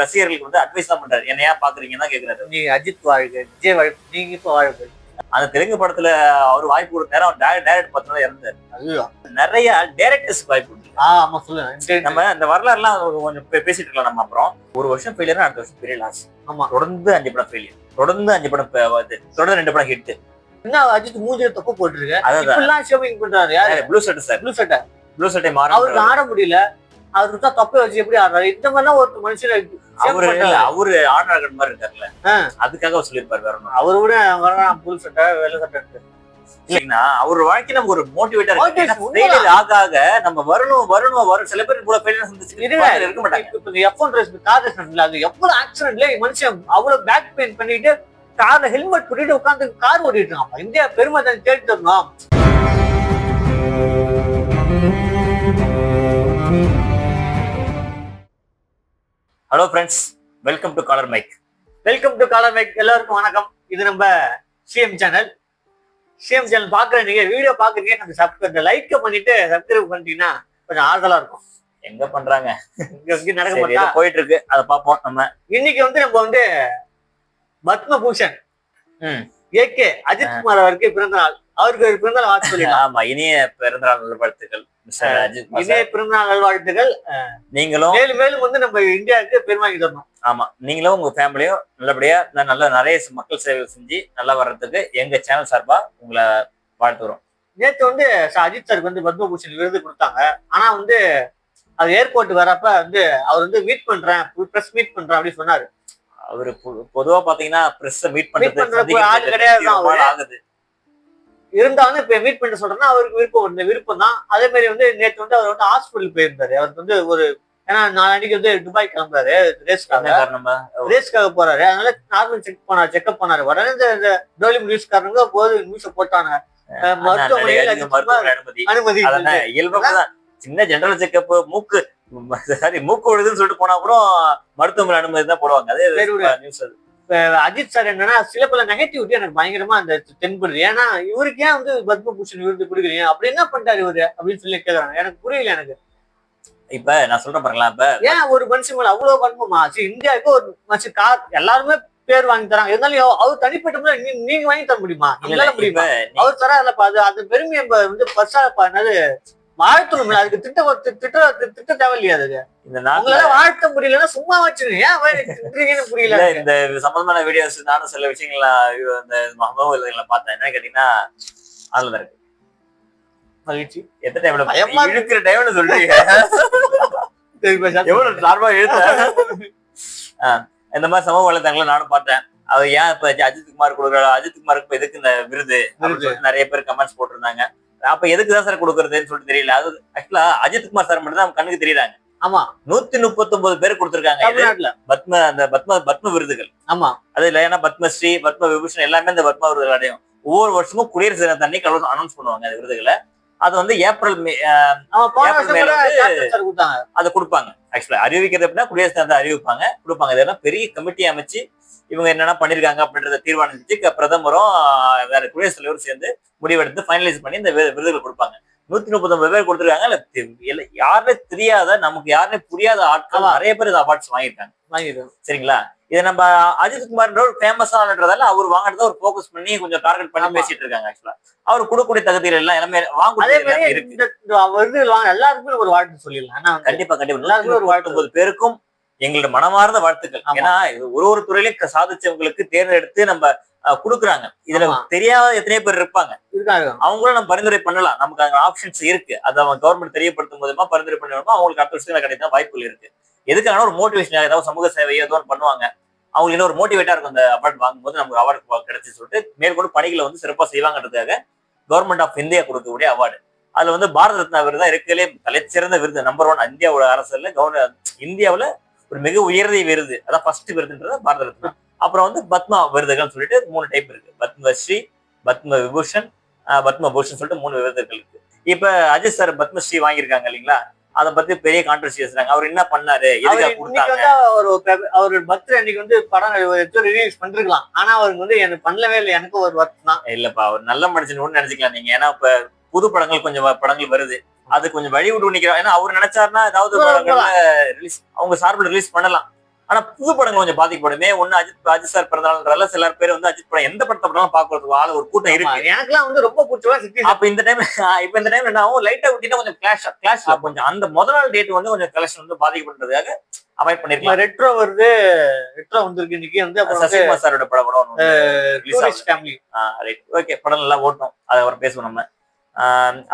ரசிகர்களுக்கு வந்து அட்வைஸ் தான் பண்றாரு. என்ன ஏன் பாக்குறீங்கன்னு தான் கேக்குறாரு. நீங்க அஜித் வாழ்க விஜய் வாழ்க நீங்க இப்ப வாழ்க. அந்த தெலுங்கு படத்துல அவர் வாய்ப்பு கொடுத்த நேரம் டைரக்ட் பத்தினா இறந்தாரு. நிறைய டைரக்டர்ஸ் வாய்ப்பு கொடுத்து. ஆமா சொல்லுங்க. நம்ம இந்த வரலாறுலாம் கொஞ்சம் பேசிட்டு இருக்கலாம் நம்ம அப்புறம். ஒரு வருஷம் ஃபெயிலியர் அடுத்த வருஷம் பெரிய லாஸ் ஆமா. தொடர்ந்து அஞ்சு படம் ஃபெயிலியர் தொடர்ந்து அஞ்சு படம் தொடர்ந்து ரெண்டு படம் ஹிட் என்ன அஜித் மூஞ்சில தப்பு போட்டுருக்க? அதான் ஷோபிங் பண்றாரு யாரு? ப்ளூ ஷர்ட் சார் ப்ளூ சட்டை ப்ளூ ஷர்ட்டை அவருக்கு மாற ஆட முடியல. அவருக்கு தான் தப்பை வச்சு எப்படி ஆடுறாரு இந்த மாதிரிலாம் ஒரு மனுஷனை அவரு அவரு ஆர்டர் மாதிரி இருக்காருல்ல. அதுக்காக சொல்லியிருப்பாரு வேற ஒண்ணும் அவரை விட வரலாம் புல் சட்டை வெள்ளை சட்டை இருக்கு. இல்லைங்களா அவர் வாழ்க்கை நமக்கு ஒரு மோட்டிவேட்டா Motivation, இருக்கு உண்மைதான். ஃபெயிலியர் ஆக ஆக நம்ம வரணும் வரணும் வரும் சில பேர் கூட ஃபெயிலியர் சந்திச்சு. இருக்க மாட்டாங்க இப்ப இந்த F1 race, car race நடந்ததுல, அது எவ்வளவு ஆக்சிடென்ட்ல மனுஷன் அவ்வளவு பேக் பெயின் பண்ணிட்டு கார்ல ஹெல்மெட் போட்டுட்டு உட்காந்து கார் ஓட்டிட்டு இருக்கான் இந்தியா பெருமை தான் கேட்டு இருந்தோம் hello friends welcome to Collar Mic welcome to Collar Mic எல்லாருக்கும் வணக்கம். இது நம்ம சிஎம் சேனல் சிஎம் சேனல் பாக்குற நீங்க வீடியோ பாக்குறீங்க நம்ம சப்ஸ்கிரைப் லைக் பண்ணிட்டு சப்ஸ்கிரைப் பண்ணிட்டீங்கன்னா கொஞ்சம் ஆறுதலா இருக்கும். எங்க பண்றாங்க? இங்க நடக்க மாட்டா. போயிட்டு இருக்கு அதை பார்ப்போம் நம்ம. இன்னைக்கு வந்து நம்ம வந்து பத்மபூஷன். ம். ஏகே அஜித் குமார் அவருக்கு பிறந்த நாள் அவருக்கு பிறந்த நாள் வாழ்த்து சொல்லிடலாம். ஆமா இனிய பிறந்தநாள் நல்வாழ்த்துக்கள். மிஸ்டர் அஜித் குமார் இதே சார். பிறந்த நாள் நல்வாழ்த்துக்கள் நீங்களும் மேலும் மேலும் வந்து நம்ம இந்தியாவுக்கு பெருமாக்கி தரணும். ஆமா நீங்களும் உங்க ஃபேமிலியும் நல்லபடியா நல்ல நிறைய மக்கள் சேவை செஞ்சு நல்லா வர்றதுக்கு எங்க சேனல் சார்பா உங்களை வாழ்த்துறோம். நேத்து வந்து அஜித் சாருக்கு வந்து பத்மபூஷன் விருது கொடுத்தாங்க. ஆனா வந்து அது ஏர்போர்ட் வரப்ப வந்து அவர் வந்து மீட் பண்றேன் பிரஸ் மீட் பண்றேன் அப்படின்னு சொன்னாரு. அவரு பொதுவா பாத்தீங்கன்னா பிரஸ் மீட் பண்றது ஆள் கிடையாது ஆகுது. இருந்தாலும் இப்ப மீட் பண்ண சொல்றேன்னா அவருக்கு விருப்பம் இந்த விருப்பம் தான் அதே மாதிரி வந்து நேத்து வந்து அவர் வந்து ஹாஸ்பிட்டல் போயிருந்தாரு. அவருக்கு வந்து ஒரு ஏன்னா நாளைக்கு வந்து துபாய் கிளம்புறாரு. ரேஸ்க்காக. காரணமா ரேஸ்க்காக போறாரு. அதனால நார்மல் செக் பண்ணாரு செக்அப் பண்ணாரு. உடனே இந்த- இந்த டோலி நியூஸ்காரங்க போது நியூஸ் போட்டாங்க. அனுமதி. இயல்பாதான் சின்ன ஜெனரல் செக்கப் மூக்கு சாரி மூக்கு விழுதுன்னு சொல்லிட்டு போனா கூட மருத்துவமனை அனுமதி தான் போடுவாங்க. அதே. நியூஸ் அது. அஜித் சார் என்னன்னா சில பல நெகட்டிவிட்டி எனக்கு பயங்கரமா அந்த தென்படுது. ஏன்னா இவருக்கு ஏன் வந்து பத்மபூஷன் விருது கொடுக்குறீங்க அப்படி என்ன பண்ணிட்டாரு இவரு? அப்படின்னு சொல்லி கேக்குறாங்க. எனக்கு புரியல எனக்கு. இப்ப நான் சொல்றேன் பாருங்களா இப்ப ஏன் ஒரு மனுஷன் மேல அவ்வளவு வன்மமா சரி இந்தியாவுக்கு ஒரு மனுஷன் கார் எல்லாருமே பேர் வாங்கி தராங்க. இருந்தாலும் அவர் தனிப்பட்ட நீ- நீங்க வாங்கி தர முடியுமா? இப்ப முடியுமா? அவர் தராதுலப்பா அது அந்த பெருமையை வந்து பர்சா என்னது வாழ்த்தணும் அதுக்கு திட்ட திட்ட திட்ட- தேவையில்லையா அதுக்கு இந்த நாட்டுல வாழ்த்த முடியலன்னா சும்மா திட்டுறீங்கன்னு புரியல. இந்த சம்பந்தமான வீடியோஸ் நானும் சில விஷயங்கள இந்த மகோல பார்த்தேன். என்ன கேட்டீங்கன்னா அதுல இருக்கு. மகிழ்ச்சி. எத்தனை டைம்ல பயமா. இழுக்கிற டைம்ல சொல்றீங்க. எவ்வளவு சார்பா எழுத்த இந்த மாதிரி சமூக வலைத்தளங்களை நானும் பார்த்தேன். அவர் ஏன் இப்ப அஜித் குமார் கொடுக்குற அஜித் குமாருக்கு இப்ப எதுக்கு இந்த விருது? நிறைய பேர் கமெண்ட்ஸ் போட்டிருந்தாங்க. அப்ப எதுக்கு தான் சார் கொடுக்கறதுன்னு சொல்லிட்டு தெரியல. அது ஆக்சுவலா அஜித் குமார் சார் மட்டும் தான் கண்ணுக்கு தெரியுறாங்க ஆமா. நூத்தி முப்பத்தி பேர் கொடுத்திருக்காங்க பத்ம அந்த பத்ம பத்ம விருதுகள். ஆமா. அது இல்ல ஏன்னா பத்மஸ்ரீ பத்ம விபூஷன் எல்லாமே இந்த பத்ம விருதுகள் அடையும் ஒவ்வொரு வருஷமும் குடியரசு தின அன்னைக்கு அனௌன்ஸ் பண்ணுவாங்க அந்த விருதுகளை. அது வந்து ஏப்ரல் மே ஏப்ரல் அதை கொடுப்பாங்க. ஆக்சுவலா அறிவிக்கிறது அப்படின்னா குடியரசு தினத்தை அறிவிப்பாங்க. கொடுப்பாங்க. இதெல்லாம் பெரிய கமிட்டி அமைச்சு இவங்க என்னென்ன பண்ணிருக்காங்க அப்படின்றத தீர்மானிச்சு பிரதமரும் வேற குடியரசுத் தலைவரும் சேர்ந்து முடிவெடுத்து ஃபைனலைஸ் பண்ணி இந்த விருதுகள் கொடுப்பாங்க. நூத்தி முப்பத்தொன்பது பேர் கொடுத்துருக்காங்க. இல்ல யாருமே தெரியாத நமக்கு யாருமே புரியாத ஆட்கள். நிறைய பேர் இந்த அவார்ட்ஸ் வாங்கியிருக்காங்க. வாங்கிடுவோம் சரிங்களா? இதை நம்ம அஜித் குமார்ன்ற ஒரு ஃபேமஸானதால அவர் வாங்கினத ஒரு ஃபோக்கஸ் பண்ணி கொஞ்சம் டார்கெட் பண்ணி. பேசிட்டு இருக்காங்க ஆக்சுவலா அவர் கொடுக்கக்கூடிய தகுதிகள் எல்லாம் எல்லாமே வாங்க எல்லாருக்குமே ஒரு வாழ்த்து சொல்லிடலாம். கண்டிப்பா கண்டிப்பா. எல்லாருக்குமே ஒரு வாழ்த்து. ஒன்பது பேருக்கும் எங்களோட மனமார்ந்த வாழ்த்துக்கள். ஏன்னா இது ஒரு ஒரு துறையிலும் சாதிச்சவங்களுக்கு தேர்ந்தெடுத்து நம்ம கொடுக்குறாங்க. இதுல. தெரியாத எத்தனை பேர் இருப்பாங்க. அவங்களும் நம்ம பரிந்துரை பண்ணலாம். நமக்கு அங்க ஆப்ஷன்ஸ் இருக்கு. அதை அவங்க கவர்மெண்ட் தெரியப்படுத்தும் மூலமா பரிந்துரை பண்ணணுமா அவங்களுக்கு அடுத்த வருஷத்துல கிடைக்க வாய்ப்புகள் இருக்கு. எதுக்கான ஒரு மோட்டிவேஷன் ஏதாவது சமூக சேவை ஏதோ பண்ணுவாங்க. அவங்களுக்கு இன்னும் ஒரு மோட்டிவேட்டா இருக்கும் அந்த அவார்ட் வாங்கும்போது நமக்கு அவார்டு கிடைச்சு சொல்லிட்டு மேற்கொண்டு பணிகளை வந்து சிறப்பா செய்வாங்கன்றதுக்காக கவர்மெண்ட் ஆஃப் இந்தியா கொடுக்கக்கூடிய அவார்டு அதுல வந்து பாரத ரத்னா விருது தான் இருக்கிறதுலே தலைச்சிறந்த விருது நம்பர் ஒன் இந்தியாவோட அரசுல கவர்னர் இந்தியாவுல ஒரு மிக உயர்ந்த விருது. அதான் ஃபர்ஸ்ட் விருதுன்றது பாரத ரத்னா. அப்புறம் வந்து பத்மா விருதுகள் சொல்லிட்டு மூணு டைப் இருக்கு. பத்மஸ்ரீ பத்ம விபூஷன் பத்ம பூஷன் சொல்லிட்டு மூணு விருதுகள் இருக்கு இப்ப அஜித் சார் பத்மஸ்ரீ வாங்கியிருக்காங்க இல்லைங்களா? அதை பத்தி பெரிய கான்ட்ரவர்சி பேசுறாங்க அவர் என்ன பண்ணாரு? இன்னைக்கு கொடுத்தாங்க? அவர் அவர் பர்த்டே அன்னைக்கு வந்து படம் ரிலீஸ் பண்ணிருக்கலாம். ஆனா அவருக்கு வந்து எனக்கு பண்ணலவே இல்லை. எனக்கு ஒரு வருத்தம் தான். இல்லப்பா அவர் நல்ல மனுஷன் கூட நினைச்சுக்கலாம் நீங்க. ஏன்னா இப்ப புது படங்கள் கொஞ்சம் படங்கள் வருது. அது கொஞ்சம் வழி விட்டு நிக்கிறோம். ஏன்னா அவர் நினைச்சாருன்னா ஏதாவது படங்கள்ல ரிலீஸ் அவங்க சார்பில் ரிலீஸ் பண்ணலாம். ஆனா புது படங்கள் கொஞ்சம் பாதிக்கப்படுமே. ஒண்ணு அஜித் அஜித் சார் பிறந்தநாள்ன்றதால சில பேர் வந்து அஜித் படம் எந்த படத்தை படம் பாக்குறதுக்கு ஆளு ஒரு கூட்டம் இருக்கு. ஆமா, எனக்கெல்லாம் வந்து ரொம்ப பிடிச்சவா அப்ப இந்த டைம் இப்ப இந்த டைம் என்ன ஆகும்? லைட்டா விட்டீங்கன்னா கொஞ்சம் கிளாஷ் கிளாஷ் கொஞ்சம் அந்த முதல் நாள் டேட் வந்து கொஞ்சம் கலெக்ஷன் வந்து பாதிக்கப்படுறதுக்காக அவாய்ட் பண்ணிருக்கலாம். ரெட்ரோ வருது. ரெட்ரோ வந்திருக்கு இன்னைக்கு. வந்து சசிகுமார் சாரோட படம் கூட ஃபேமிலி ரைட் ஓகே படம் நல்லா ஓட்டணும். அதை அப்புறம் பேசுவோம் நம்ம.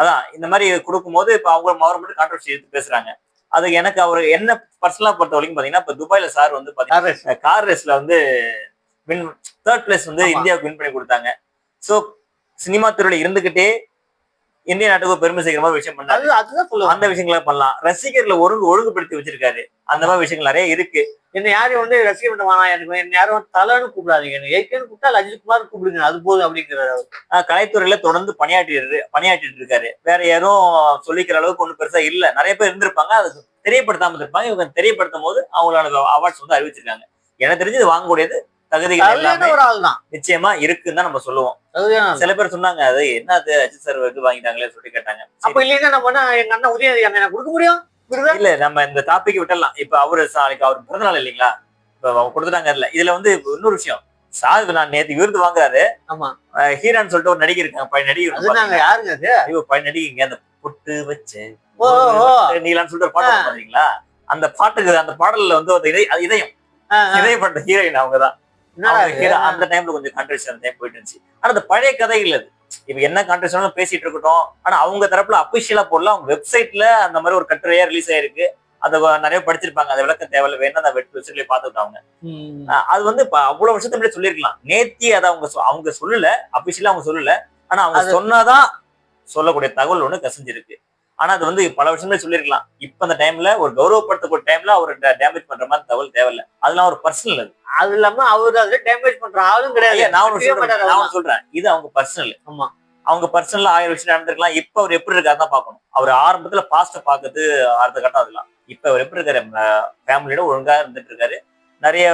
அதான் இந்த மாதிரி கொடுக்கும்போது இப்போ அவங்க அவர் மட்டும் கான்ட்ரவர்சி எடுத்து பேசுறாங்க. அது எனக்கு அவர் என்ன பர்சனலா பொறுத்த வரைக்கும் பாத்தீங்கன்னா இப்போ துபாயில சார் வந்து பாத்தீங்கன்னா கார் ரேஸ்ல வந்து வின் தேர்ட் பிளேஸ் வந்து. இந்தியாவுக்கு வின் பண்ணி கொடுத்தாங்க. சோ சினிமா துறையில இருந்துகிட்டே இந்திய நாட்டுக்கு பெருமை சேர்க்கிற மாதிரி விஷயம் பண்ணாரு. அது அதுதான் அந்த விஷயங்களை பண்ணலாம். ரசிகர்களை ஒழுங்கு ஒழுங்குபடுத்தி வச்சிருக்காரு. அந்த மாதிரி விஷயங்கள் நிறைய இருக்கு. என்ன யாரும் வந்து பண்ண வேணாம் எனக்கு என்ன யாரும் வந்து தலைன்னு கூப்பிடாதீங்க. என்ன ஏற்கனவே கூப்பிட்டா அஜித் குமார் கூப்பிடுங்க. அது போதும் அப்படிங்கிறாரு அவர். கலைத்துறையில தொடர்ந்து பணியாற்றி பணியாற்றிட்டு இருக்காரு. வேற யாரும் சொல்லிக்கிற அளவுக்கு ஒண்ணும் பெருசா இல்ல. நிறைய பேர் இருந்திருப்பாங்க. அது தெரியப்படுத்தாம இருப்பாங்க இவங்க தெரியப்படுத்தும் போது அவங்களோட அவார்ட்ஸ் வந்து அறிவிச்சிருக்காங்க. எனக்கு தெரிஞ்சு இது வாங்கக்கூடியது தகுதிகள் எல்லாமே நிச்சயமா இருக்குன்னு தான் நம்ம சொல்லுவோம். சில பேர் சொன்னாங்க அது என்ன அது அஜித் சார் இது வாங்கிட்டாங்களே சொல்லி கேட்டாங்க. அப்ப இல்லைன்னா நம்ம எங்க அண்ணன் உதயநிதி அண்ணன் எனக்கு கொடுக்க முடியும்? இல்ல நம்ம இந்த டாபிக் விட்டுடலாம் இப்ப அவரு நாளைக்கு அவர் பிறந்த நாள் இல்லைங்களா? இப்ப கொடுத்துட்டாங்க இல்ல. இதுல வந்து இன்னொரு விஷயம். சார் நான் நேத்து விருது வாங்குறாரு. ஆமா. அஹ் ஹீரான்னு சொல்லிட்டு ஒரு நடிகை இருக்காங்க. பழைய நடிகை நாங்க யாருங்க அது? ஐயோ பழைய நடிகைங்க. அந்த பொட்டு வச்சு நீலான்னு சொல்லிட்டு ஒரு பாட்டு பாத்தீங்களா? அந்த பாட்டுக்கு அந்த பாடல்ல வந்து ஒரு இதயம். ஆ. இதயப்பட்ட ஹீரோயின் அவங்கதான் அந்த டைம்ல கொஞ்சம் கான்ட்ரவர்சி அந்த டைம் போயிட்டு இருந்துச்சு. ஆனா அந்த பழைய கதைகள் அது. இப்ப என்ன கான்ட்ரவர்சி பேசிட்டு இருக்கட்டும். ஆனா அவங்க தரப்புல அபிஷியலா போடல. அவங்க வெப்சைட்ல அந்த மாதிரி ஒரு கட்டுரையா ரிலீஸ் ஆயிருக்கு. அதை நிறைய படிச்சிருப்பாங்க. அந்த விளக்கம் தேவையில்ல. வேணும் அந்த வெப்சைட்லயே பார்த்துட்டாங்க ம். அது வந்து அவ்வளவு வருஷத்துக்கு முன்னாடி சொல்லிருக்கலாம் நேத்தி அதை அவங்க அவங்க சொல்லல. அபிஷியலா அவங்க சொல்லல. ஆனா அவங்க அது- சொன்னாதான் சொல்லக்கூடிய தகவல் ஒண்ணு கசிஞ்சிருக்கு. ஆனா அது வந்து பல வருஷமே சொல்லிருக்கலாம் இப்ப அந்த டைம்ல ஒரு கௌரவப்படுத்தக்கூடிய டைம்ல அவர் டேமேஜ் பண்ற மாதிரி தகவல் தேவையில்ல. அதெல்லாம் ஒரு பர்சனல் அது. அது இல்லாம அவரு அதுல டேமேஜ் பண்ற ஆளும் கிடையாது. நான் சொல்றேன் நான் இது அவங்க பர்சனல் ஆமா. அவங்க பர்சனலா ஆயிரம் விஷயம் நடந்திருக்கலாம். இப்ப அவர் எப்படி இருக்காருன்னு தான் பார்க்கணும். அவர் ஆரம்பத்துல பாஸ்ட பாக்குறது அடுத்த கட்டம் அதெல்லாம். இப்ப அவர் எப்படி இருக்காரு? ஃபேமிலியோட ஒழுங்கா இருந்துட்டு இருக்காரு. நிறைய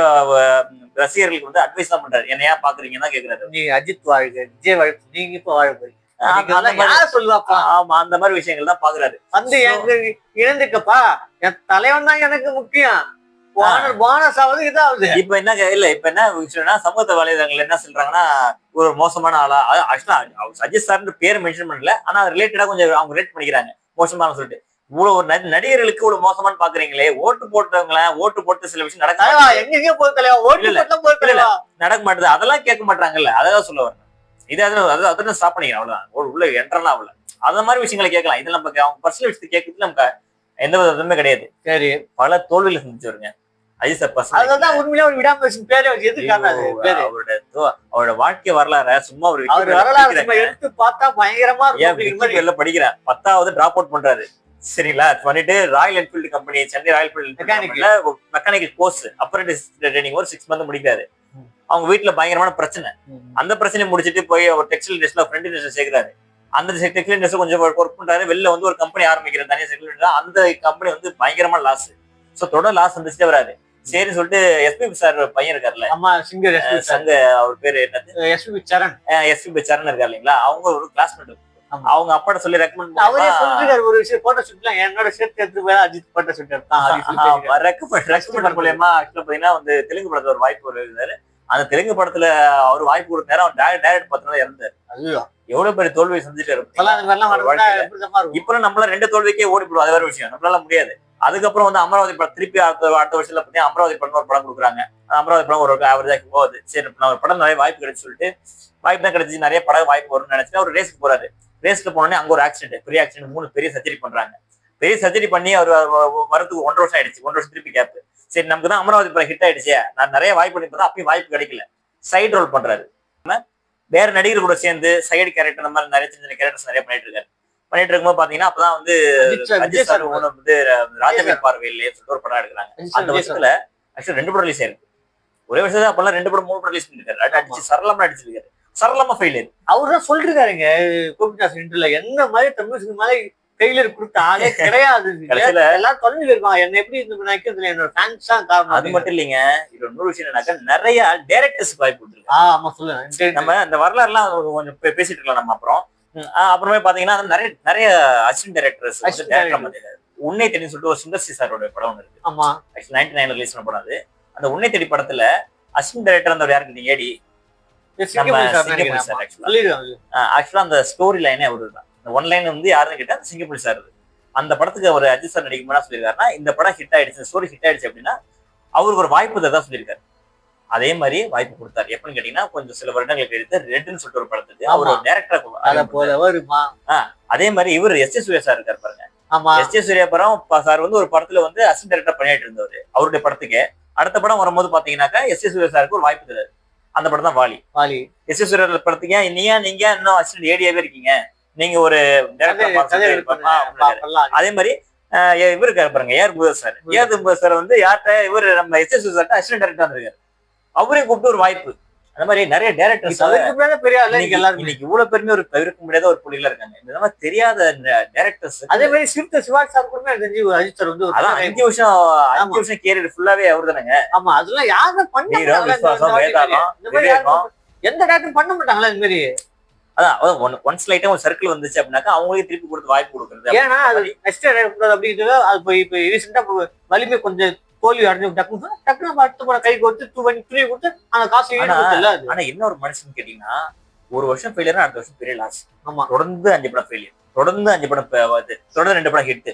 ரசிகர்களுக்கு வந்து அட்வைஸ் தான் பண்றாரு. என்ன ஏன் பாக்குறீங்கன்னு தான் கேக்குறாரு. நீங்க அஜித் வாழ்க விஜய் வாழ்க நீங்க இப்ப வாழ போறீங்க ஆமா அந்த மாதிரி விஷயங்கள் தான் பாக்குறாரு வந்து எங்க இணைந்துக்கப்பா என் தலைவன் தான் எனக்கு முக்கியம். போனஸ் போனஸ் ஆகுது இதாவது இப்ப என்ன இல்ல இப்ப என்ன விஷயம்னா சமூக வலைதளங்கள் என்ன சொல்றாங்கன்னா ஒரு மோசமான ஆளா ஆக்சுவலா அஜித் சார்னு பேர் மென்ஷன் பண்ணல ஆனா ரிலேட்டடா கொஞ்சம் அவங்க ரேட் பண்ணிக்கிறாங்க மோசமான சொல்லிட்டு. இவ்வளவு ஒரு நடி- நடிகர்களுக்கு இவ்வளவு மோசமானு பாக்குறீங்களே ஓட்டு போட்டவங்கள ஓட்டு போட்டு சில விஷயம் நடக்க தலைவா எங்க எங்க போய் தலைவா ஓட்டு நடக்க மாட்டேது அதெல்லாம் கேட்க மாட்டாங்கல்ல அதான் சொல்ல வரேன். இது அது அது அதை ஸ்டாப் பண்ணிக்கிறேன் அவ்வளவுதான். உள்ள என்ட்ரலாம் அவ்வளவு. அந்த மாதிரி விஷயங்களை கேட்கலாம். இது நமக்கு அவங்க பர்சனல் விஷயத்தை கேட்கறது நமக்கு எந்த வித இதுவுமே கிடையாது. சரி. பல தோல்வியில சந்திச்சவருங்க. அஜித் சார் பர்சனல் அதுதான் உண்மையிலே ஒரு விடாம பேரே வச்சு எதுக்காக அது பேரு. அவரோட வாழ்க்கை வரலாற சும்மா ஒரு அவர் வரலாறு சும்மா எடுத்து பார்த்தா பயங்கரமா இருக்கும் படிக்கிறேன் பத்தாவது டிராப் அவுட் பண்றாரு. சரிங்களா? பண்ணிட்டு Royal Enfield company Chennai Royal Enfield mechanical course apprentice training ஒரு சிக்ஸ் மந்த் முடிக்கிறாரு. அவங்க வீட்டுல பயங்கரமான பிரச்சனை. அந்த பிரச்சனையை முடிச்சிட்டு போய் அவர் டெக்ஸ்டைல் இண்டஸ்ட்ரியில ஃப்ரெண்ட் இண்டஸ்ட்ரி சேர்க்கிறாரு. அந்த டெக்ஸ்டைல் இண்டஸ்ட்ரி கொஞ்சம் ஒர்க் பண்றாரு. வெளில வந்து ஒரு கம்பெனி ஆரம்பிக்கிறார். தனியா செக்யூரிட்டி அந்த கம்பெனி வந்து பயங்கரமான லாஸ் சோ தொடர் லாஸ் வந்துட்டே வராரு. சரின்னு சொல்லிட்டு எஸ்பி சார் பையன் இருக்காருல்ல ஆமா சிங்கர் சங்க அவர் பேரு என்னது? எஸ்பி சரண். எஸ்பி சரண் இருக்காரு இல்லைங்களா? அவங்க ஒரு கிளாஸ்மேட். அவங்க அப்பாட்ட சொல்லி ரெக்கமெண்ட் அவரே சொல்லிருக்காரு ஒரு விஷயம் போட்டோ ஷூட்லாம் என்னோட சேர்த்து எடுத்து போய் அஜித் போட்டோ ஷூட் எடுத்தான். ரெக்கமெண்ட் ரெக்கமெண்ட் மூலியமா ஆக்சுவலா பாத்தீங்கன்னா வந்து தெலுங்கு படத்துல ஒரு வாய்ப்பு ஒரு இருந்தாரு அந்த தெலுங்கு படத்துல அவர் வாய்ப்பு கொடுத்த நேரம் அவர் டைரக்ட் பார்த்தனால இறந்தாரு. எவ்வளவு பெரிய தோல்வியை. எப்படிதான் இருக்கும் இப்ப நம்மளால ரெண்டு தோல்விக்கே ஓடி போடுவோம் அது வேற விஷயம். நம்மளால முடியாது. அதுக்கப்புறம் வந்து அமராவதி படம் திருப்பி அடுத்த அடுத்த வருஷத்துல பார்த்தீங்கன்னா அமராவதி படம் ஒரு படம் கொடுக்குறாங்க. அமராவதி படம் ஒரு ஆவரேஜாக போகுது. சரி நான் ஒரு படம் நிறைய வாய்ப்பு கிடைச்சு சொல்லிட்டு வாய்ப்பு தான் கிடைச்சி நிறைய படம் வாய்ப்பு வரும்னு நினைச்சிட்டு அவர் ரேஸ்க்கு போறாரு. ரேஸ்க்கு போனோடனே அங்க ஒரு ஆக்சிடென்ட் பெரிய ஆக்சிடென்ட் மூணு பெரிய சர்ஜரி பண்றாங்க. பெரிய சர்ஜரி பண்ணி அவர் வரதுக்கு ஒன்றரை வருஷம் ஆயிடுச்சு. ஒன்றரை வருஷம் திருப்பி கேப் சரி நமக்கு தான் அமராவதி படம் ஹிட் ஆயிடுச்சு. நான் நிறைய வாய்ப்பு பண்ணி அப்பயும் வாய்ப்பு கிடைக்கல. சைடு ரோல் பண்றாரு. வேற நடிகர் கூட சேர்ந்து சைடு கேரக்டர் அந்த மாதிரி நிறைய சின்ன சின்ன கேரக்டர்ஸ் நிறைய பண்ணிட்டு இருக்காரு. பண்ணிட்டு இருக்கும்போது பாத்தீங்கன்னா அப்பதான் வந்து அஜித் சார், ஒண்ணு வந்து ராஜவேல் பார்வையிலே ஒரு படம் எடுக்கிறாங்க. அந்த. வருஷத்துல ஆக்சுவலி ரெண்டு படம் ரிலீஸ் ஆயிருக்கு. ஒரே வருஷம் அப்பெல்லாம் ரெண்டு படம் மூணு படம் ரிலீஸ் பண்ணிருக்காரு. அடி- அடிச்சு சரளமா அடிச்சிருக்காரு சரளமா ஃபெயிலியர் அவர்தான் சொல்லிருக்காருங்க. கோபிநாத் இன்டர்ல என்ன மாதிரி தமிழ் சினிமா மேல ஃபெயிலியர் கொடுத்த ஆளே கிடையாது. எல்லாம் தொலைஞ்சு இருக்கான் என்ன எப்படி இந்த நினைக்கிறதுல என்னோட ஃபேன்ஸ் தான் காரணம். அது மட்டும் இல்லைங்க. இது இன்னொரு விஷயம் என்னன்னாக்கா நிறைய டேரக்டர்ஸ் வாய்ப்பு கொடுத்துருக்கு. ஆமா சொல்லுங்க. நம்ம இந்த வரலாறுலாம் கொஞ்சம் பேசிட்டு இருக்கலாம் நம்ம அப்புறம். அப்புறமே பாத்தீங்கன்னா நிறைய நிறைய அசிஸ்டன்ட் டைரக்டர்ஸ் உன்னை தெரியும் சொல்லிட்டு ஒரு சுந்தர் சி சாரோட படம் ஒன்று இருக்கு. ஆமா. ஆக்சுவலி நைன்டி நைன் ரிலீஸ் பண்ண படம் அது. அந்த உன்னை தேடி படத்துல அசிஸ்டன்ட் டைரக்டர் அந்த யாருக்கு நீங்க ஏடி? ஆக்சுவலா அந்த ஸ்டோரி லைனே அவரு தான் இந்த ஒன் லைன் வந்து யாருன்னு கேட்டா சிங்கப்பூர் சார் அந்த படத்துக்கு அவர் அஜித் சார் நடிக்கும் சொல்லியிருக்காருன்னா இந்த படம் ஹிட் ஆயிடுச்சு ஸ்டோரி ஹிட் ஆயிடுச்சு அப்படின்னா அவருக்கு ஒரு வாய்ப்பு தான் சொல்லியிருக்காரு. அதே மாதிரி வாய்ப்பு கொடுத்தாரு. எப்படின்னு கேட்டீங்கன்னா கொஞ்சம் சில வருடங்களுக்கு எடுத்து ரெட்னு சொல்லிட்டு ஒரு படத்துக்கு அவர் ஒரு அத டேரக்டரா போல வருமா அதே மாதிரி இவர் எஸ் எஸ் சூர்யா சார் இருக்காரு பாருங்க. ஆமா. எஸ் எஸ் சூர்யா படம் சார் வந்து ஒரு படத்துல வந்து அசிஸ்டன்ட் டைரக்டர் பண்ணிட்டு இருந்தவர். அவருடைய படத்துக்கு. அடுத்த படம் வரும்போது பாத்தீங்கன்னாக்கா எஸ் எஸ் சூர்யா சாருக்கு ஒரு வாய்ப்பு தராரு. அந்த படம் தான் வாலி. வாலி. எஸ் எஸ் சூர்யா படத்துக்கு நீங்க நீங்க இன்னும் அசிஸ்டன்ட் ஏடியாவே இருக்கீங்க? நீங்க ஒரு அதே மாதிரி அஹ், இவரு இருக்காரு பாருங்க ஏஆர் புதர் சார். ஏஆர் புதர் சார் வந்து யார்கிட்ட இவர் நம்ம எஸ் எஸ் சார்ட்ட அசிஸ்டன்ட் டைரக்டர் வந்திருக்காரு. அவரே கூப்பிட்டு ஒரு வாய்ப்பு. அந்த மாதிரி நிறைய டேரக்டர்ஸ் முடியாத பெரிய இன்னைக்கு எல்லாருமே. இன்னைக்கு இவ்வளவு பெருமை ஒரு தவிர்க்க முடியாத ஒரு புள்ளியில இருக்காங்க. இந்த மாதிரி தெரியாத டேரக்டர்ஸ் அதே மாதிரி சிறுத்தை சிவாஜி சார் கூட தெரிஞ்சு அஜித் சார் வந்து அதான் அஞ்சு வருஷம். அஞ்சு வருஷம் கேரியர் ஃபுல்லாவே அவர் தானங்க ஆமா அதெல்லாம் யாருமே பண்ண விசுவாசம், வேதாளம். எந்த டேரக்டரும் பண்ண மாட்டாங்களா இந்த மாதிரி? அதான் ஒன்ஸ் லைட்டா ஒரு சர்க்கிள் வந்துச்சு அப்படின்னாக்கா அவங்களே திருப்பி கொடுத்து வாய்ப்பு கொடுக்குறது. ஏன்னா அது நெக்ஸ்ட் கூடாது அப்படிங்கிறது அது இப்போ இப்போ ரீசெண்டா வலிமை கொஞ்சம் தோல்வி அடைஞ்சு டக்குனு டக்குனு நம்ம அடுத்த படம் கை கொடுத்து டூ பண்ணி துணி கொடுத்து அந்த காசு ஆனா- என்ன ஒரு மனுஷன் கேட்டீங்கன்னா ஒரு வருஷம் ஃபெயிலியர் அடுத்த வருஷம் பெரிய லாஸ் ஆமா. தொடர்ந்து அஞ்சு படம் ஃபெயிலியர் தொடர்ந்து அஞ்சு படம் தொடர்ந்து ரெண்டு படம் ஹிட்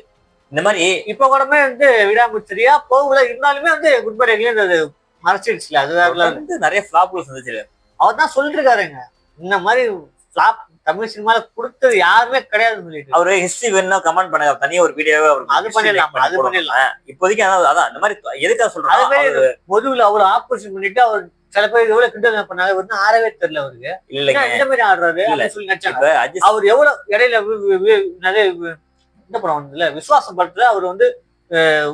இந்த மாதிரி இப்ப கூடமே வந்து விடாமுச்சரியா போகல இருந்தாலுமே வந்து குட் பை அது மறைச்சிடுச்சுல அது தொடர்ந்து நிறைய ஃபிளாப்கள் சந்திச்சு அவர் தான் சொல்லிருக்காருங்க இந்த மாதிரி flop தமிழ் சினிமால கொடுத்தது யாருமே கிடையாதுன்னு சொல்லிட்டு. அவரு ஹிஸ்டரி வேணும்னா கமெண்ட் பண்ணுங்க. தனியா ஒரு வீடியோவே அவருக்கு அது பண்ணிடலாம், அது. பண்ணிடலாம். இப்போதைக்கு அதான் அதான் இந்த மாதிரி எதுக்காக அதே சொல்றேன் மாதிரி முதுகுல அவ்வளவு ஆப்பரேஷன் பண்ணிட்டு அவர் சில பேர் எவ்வளவு கிண்டல் பண்ணாங்க வந்து ஆறவே தெரியல அவருக்கு. ஏன் இந்த மாதிரி ஆடுறாரு இல்ல. சொல்லி நினைச்சாங்க அவர் எவ்வளவு இடையில நிறைய இந்த படம் வந்ததுல? விசுவாசம் படத்துல அவர் வந்து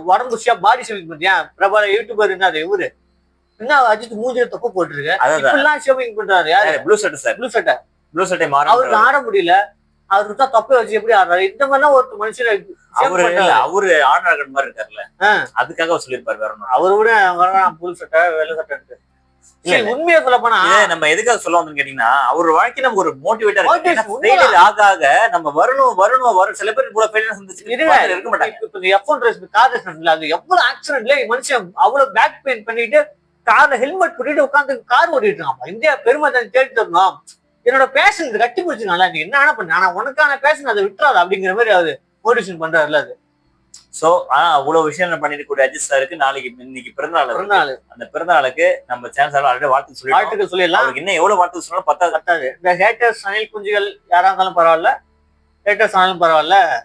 உடம்பு குஷியா பாடி ஷேவிங் பண்ணியா பிரபல யூடியூபர் என்ன அது இவரு? என்ன அஜித் மூஞ்சில தொப்பு போட்டுருக்கு? அதான் இப்படிலாம் ஷேவிங் பண்றாரு யாரு? ப்ளூ ஷர்ட் சார் ப்ளூ சட்டை ப்ளூ ஷர்ட்டை அவருக்கு மாறும் ஆட முடியல. அவருக்கு தான் தொப்பை வச்சு எப்படி ஆடுறாரு? இந்த மாதிரிலாம் ஒரு மனுஷனை அவரு. அவரு ஆணாகன் மாதிரி இருக்காருல்ல. அதுக்காக அவர் சொல்லியிருப்பாரு வேற அவரை விட வரலாம் புல் சட்டை வெள்ளை சட்டை உண்மையை சொல்ல போனா நம்ம எதுக்காக சொல்ல வந்தோம்னு கேட்டீங்கன்னா அவர் வாழ்க்கை நமக்கு ஒரு மோட்டிவேட்டா இருக்கு. Motivation, ஏன்னா உண்மைதான். failure ஆக ஆக நம்ம வரணும் வரணும் வரும் சில பேர் கூட ஃபெயிலியர் சந்திச்சு இருக்க மாட்டாங்க. இப்ப இந்த F one race car race அது எவ்வளவு ஆக்சிடென்ட்ல மனுஷன் அவ்வளவு பேக் பெயின் பண்ணிட்டு கார்ல ஹெல்மெட் போட்டுட்டு உட்காந்து கார் ஓட்டிட்டு இருக்கான். இந்தியா பெருமை தேடி தரணும் என்னோட பேஷன் இது கட்டி பிடிச்சிருக்காங்களா நீ என்ன வேணா பண்ணு. ஆனா உனக்கான பேஷன் அதை விட்டுறாது அப்படிங்கிற மாதிரி அது மோட்டிவேஷன் பண்றாருல அது. சோ ஆனா அவ்வளவு விஷயம் பண்ணிட்டு கூடிய அஜித் சாருக்கு நாளைக்கு இன்னைக்கு பிறந்தநாள். பிறந்தநாள். அந்த பிறந்தநாளுக்கு நம்ம சேனல் ஆல்ரெடி வாழ்த்து சொல்லிட்டோம். வாழ்த்துக்கள் சொல்லிடலாம். அவருக்கு இன்னும் எவ்வளவு வாழ்த்து சொன்னாலும் பத்தாது. பத்தாது. இந்த ஹேட்டர்ஸ் அணில் குஞ்சுகள் யாரா இருந்தாலும் பரவாயில்ல. ஹேட்டர்ஸ் ஆனாலும் பரவாயில்ல.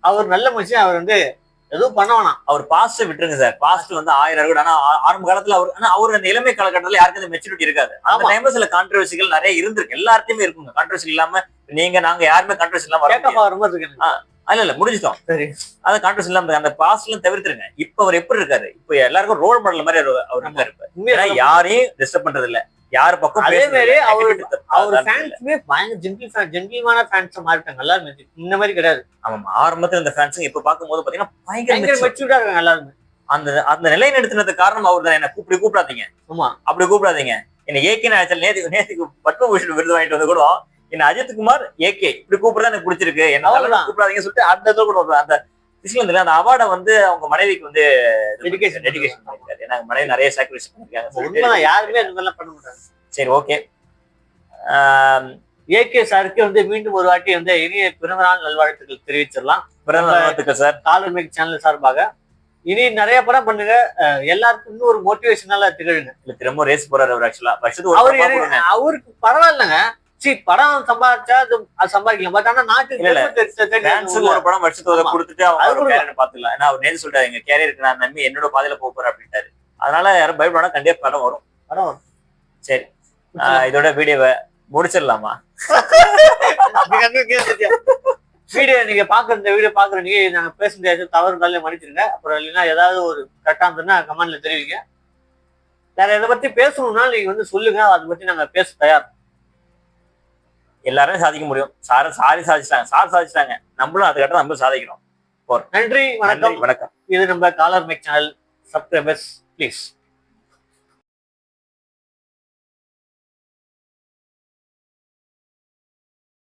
அவர் நல்ல மனுஷன். அவர் வந்து எதுவும் பண்ண வேணாம். அவர் பாஸ்ட் விட்டுருங்க சார் பாஸ்ட் வந்து ஆயிரம் இருக்கும் ஆனா ஆரம்ப காலத்துல அவர் ஆனா அவர் அந்த இளமை காலகட்டத்துல யாருக்கும் அந்த மெச்சூரிட்டி இருக்காது. அந்த. டைம்ல சில கான்ட்ரவர்சிகள் நிறைய இருந்திருக்கு. எல்லார்ட்டையுமே இருக்குங்க. கான்ட்ரவர்சி இல்லாம நீங்க நாங்க யாருமே கான்ட்ரவர்சி இல்லாம. இல்ல இல்ல முடிஞ்சிட்டோம். சரி. அந்த கான்ட்ரவர்சி இல்லாம. அந்த பாஸ்ட்லாம் தவிர்த்துருங்க. இப்ப அவர் எப்படி இருக்காரு? இப்ப எல்லாருக்கும் ரோல் மாடல் மாதிரி அவர். உண்மையா ஏன்னா யாரையும் டிஸ்டர்ப் பண்றது இல்ல யார் பக்கம் அதே மாதிரி. அவரு-. அவர் ஃபேன்ஸுமே பயங்கர ஜென்டில் ஃபேன் ஜென்டில்மான ஃபேன்ஸ் மாறிட்டாங்க. எல்லாருமே இந்த மாதிரி கிடையாது. ஆமா ஆரம்பத்துல இந்த ஃபேன்ஸுங்க இப்ப பார்க்கும்போது பாத்தீங்கன்னா பயங்கர. மெச்சூர்டா இருக்காங்க எல்லாருமே. அந்த அந்த நிலை நிறுத்தினதுக்கு காரணம் அவர் தான். என்ன கூப்பிடி கூப்பிடாதீங்க. ஆமா. அப்படி கூப்பிடாதீங்க. என்ன ஏகே நான் நேத்து நேத்துக்கு பத்மபூஷன் விருது வாங்கிட்டு வந்து கூட என்ன அஜித் குமார் ஏகே இப்படி கூப்பிடுறதா எனக்கு பிடிச்சிருக்கு. என்ன கூப்பிடாதீங்கன்னு சொல்லிட்டு அந்த கூட அந்த விஷயம் வந்து அந்த அவார்டை வந்து அவங்க மனைவிக்கு வந்து Dedication. டெடிகேஷன் அவங்க மனைவி நிறைய சாக்ரிஃபைஸ் பண்ணிருக்காங்க. உண்மைதான். யாருமே அந்த மாதிரிலாம் பண்ண மாட்டாங்க. சரி ஓகே ஏகே சாருக்கு வந்து மீண்டும் ஒரு வாட்டி வந்து இனிய பிறந்தநாள் நல்வாழ்த்துக்கள் தெரிவிச்சிடலாம். பிறந்த சார் காலர் மேக் சேனல் சார்பாக. இனி நிறைய படம் பண்ணுங்க. எல்லாருக்கும் இன்னும் ஒரு மோட்டிவேஷனால திகழுங்க. இல்ல திரும்ப ரேஸ் போறாரு அவர் ஆக்சுவலா வருஷத்துக்கு அவர். அவருக்கு பரவாயில்லைங்க சரி படம் சம்பாதிச்சா அது சம்பாதிக்கலாம். பட் ஆனா நாட்டுக்கு ஒரு படம் வருஷத்துக்கு. கொடுத்துட்டு அவங்க பாத்துக்கலாம் ஏன்னா அவர் நேத்து சொல்லிட்டாரு எங்க கேரியருக்கு நான் நம்பி என்னோட பாதையில போறேன் அப்படின்ட்டாரு. அதனால யாரும் பயப்படாம கண்டிப்பா படம் வரும். படம் வரும். சரி. இதோட வீடியோவை முடிச்சிடலாமா? வீடியோ நீங்க பாக்குற இந்த வீடியோ பாக்குற நீங்க நாங்க பேசுறது ஏதாச்சும் தவறு இருந்தாலும் மன்னிச்சிருங்க அப்புறம் இல்லைன்னா ஏதாவது ஒரு கரெக்டா இருந்ததுன்னா கமெண்ட்ல தெரிவிங்க. வேற எதை பத்தி பேசணும்னா நீங்க வந்து சொல்லுங்க. அதை பத்தி நாங்க பேச தயார். எல்லாரும் சாதிக்க முடியும். சார சாரி சாதிச்சிட்டாங்க. சார் சாதிச்சிட்டாங்க. நம்மளும் அதுக்கட்ட நம்ம சாதிக்கிறோம். நன்றி வணக்கம். வணக்கம். இது நம்ம Collar Mic channel subscribers please